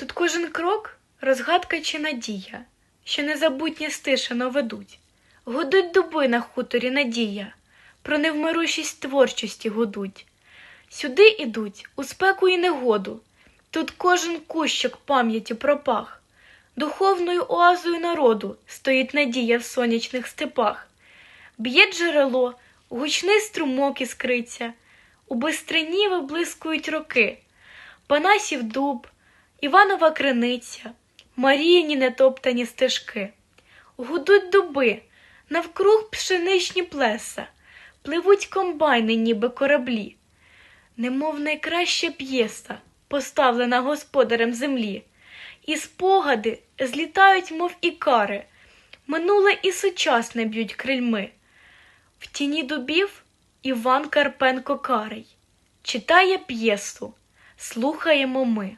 Тут кожен крок розгадка чи надія, що незабутнє стишено ведуть. Гудуть дуби на хуторі надія, про невмирущість творчості гудуть. Сюди ідуть у спеку і негоду, тут кожен кущик пам'яті пропах. Духовною оазою народу стоїть надія в сонячних степах. Б'є джерело, гучний струмок іскриться, у бистрині виблискують роки. Панасів дуб, Іванова криниця, Маріїні нетоптані стежки. Гудуть дуби, навкруг пшеничні плеса, пливуть комбайни, ніби кораблі. Немов найкраща п'єса, поставлена господарем землі, і спогади злітають, мов ікари, минуле і сучасне б'ють крильми. В тіні дубів Іван Карпенко Карий читає п'єсу, слухаємо ми.